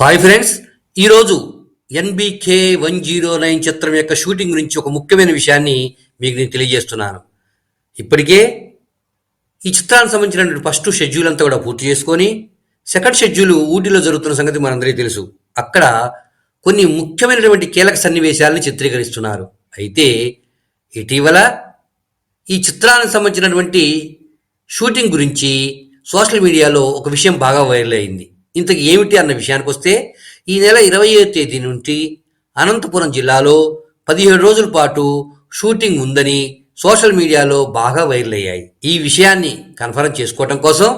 Hi friends ఈరోజు NBK one zero nine చిత్రం యొక్క షూటింగ్ గురించి ఒక ముఖ్యమైన విషయాన్ని మీకు నేను తెలియజేస్తున్నాను. ఇప్పటికే ఈ చిత్రానికి సంబంధించినటువంటి ఫస్ట్ షెడ్యూల్ అంతా కూడా పూర్తి చేసుకొని సెకండ్ షెడ్యూల్ ఊటీలో జరుగుతున్న సంగతి మనందరికీ తెలుసు. అక్కడ కొన్ని ముఖ్యమైనటువంటి కీలక సన్నివేశాలను చిత్రీకరిస్తున్నారు. అయితే ఇటీవల ఈ చిత్రానికి సంబంధించినటువంటి షూటింగ్ గురించి సోషల్ మీడియాలో ఒక విషయం బాగా వైరల్ అయింది. ఇంతకు ఏమిటి అన్న విషయానికి వస్తే ఈ నెల ఇరవై తేదీ నుండి అనంతపురం జిల్లాలో పదిహేడు రోజుల పాటు షూటింగ్ ఉందని సోషల్ మీడియాలో బాగా వైరల్ అయ్యాయి. ఈ విషయాన్ని కన్ఫర్మ్ చేసుకోవటం కోసం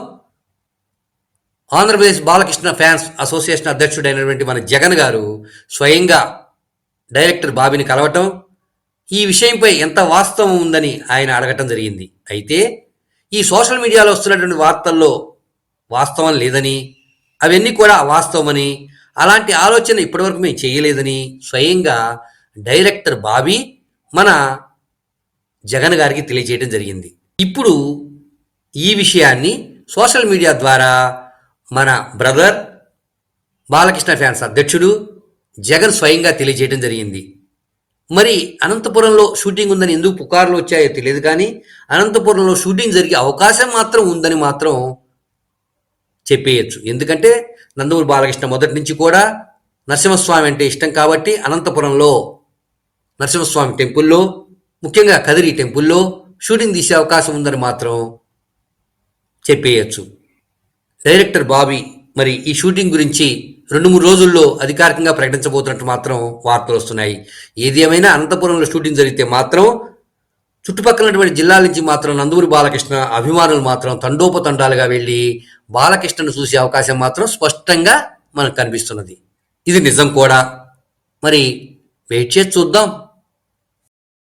ఆంధ్రప్రదేశ్ బాలకృష్ణ ఫ్యాన్స్ అసోసియేషన్ అధ్యక్షుడైనటువంటి మన జగన్ గారు స్వయంగా డైరెక్టర్ బాబీని కలవటం ఈ విషయంపై ఎంత వాస్తవం ఉందని ఆయన అడగటం జరిగింది. అయితే ఈ సోషల్ మీడియాలో వస్తున్నటువంటి వార్తల్లో వాస్తవం లేదని అవన్నీ కూడా అవాస్తవమని అలాంటి ఆలోచన ఇప్పటివరకు మేము చేయలేదని స్వయంగా డైరెక్టర్ బాబీ మన జగన్ గారికి తెలియజేయడం జరిగింది. ఇప్పుడు ఈ విషయాన్ని సోషల్ మీడియా ద్వారా మన బ్రదర్ బాలకృష్ణ ఫ్యాన్స్ అధ్యక్షుడు జగన్ స్వయంగా తెలియజేయడం జరిగింది. మరి అనంతపురంలో షూటింగ్ ఉందని ఎందుకు పుకార్లు వచ్చాయో తెలియదు కానీ అనంతపురంలో షూటింగ్ జరిగే అవకాశం మాత్రం ఉందని మాత్రం చెప్పేయచ్చు. ఎందుకంటే నందమూరి బాలకృష్ణ మొదటి నుంచి కూడా నరసింహస్వామి అంటే ఇష్టం కాబట్టి అనంతపురంలో నరసింహస్వామి టెంపుల్లో ముఖ్యంగా కదిరి టెంపుల్లో షూటింగ్ తీసే అవకాశం ఉందని మాత్రం చెప్పేయచ్చు. డైరెక్టర్ బాబీ మరి ఈ షూటింగ్ గురించి రెండు మూడు రోజుల్లో అధికారికంగా ప్రకటించబోతున్నట్టు మాత్రం వార్తలు వస్తున్నాయి. ఏది ఏమైనా అనంతపురంలో షూటింగ్ జరిగితే మాత్రం చుట్టుపక్కలటువంటి జిల్లాల నుంచి మాత్రం నందూరి బాలకృష్ణ అభిమానులు మాత్రం తండోపతండాలుగా వెళ్ళి బాలకృష్ణను చూసే అవకాశం మాత్రం స్పష్టంగా మనకు కనిపిస్తున్నది. ఇది నిజం కూడా. మరి వెయిట్ చేసి చూద్దాం.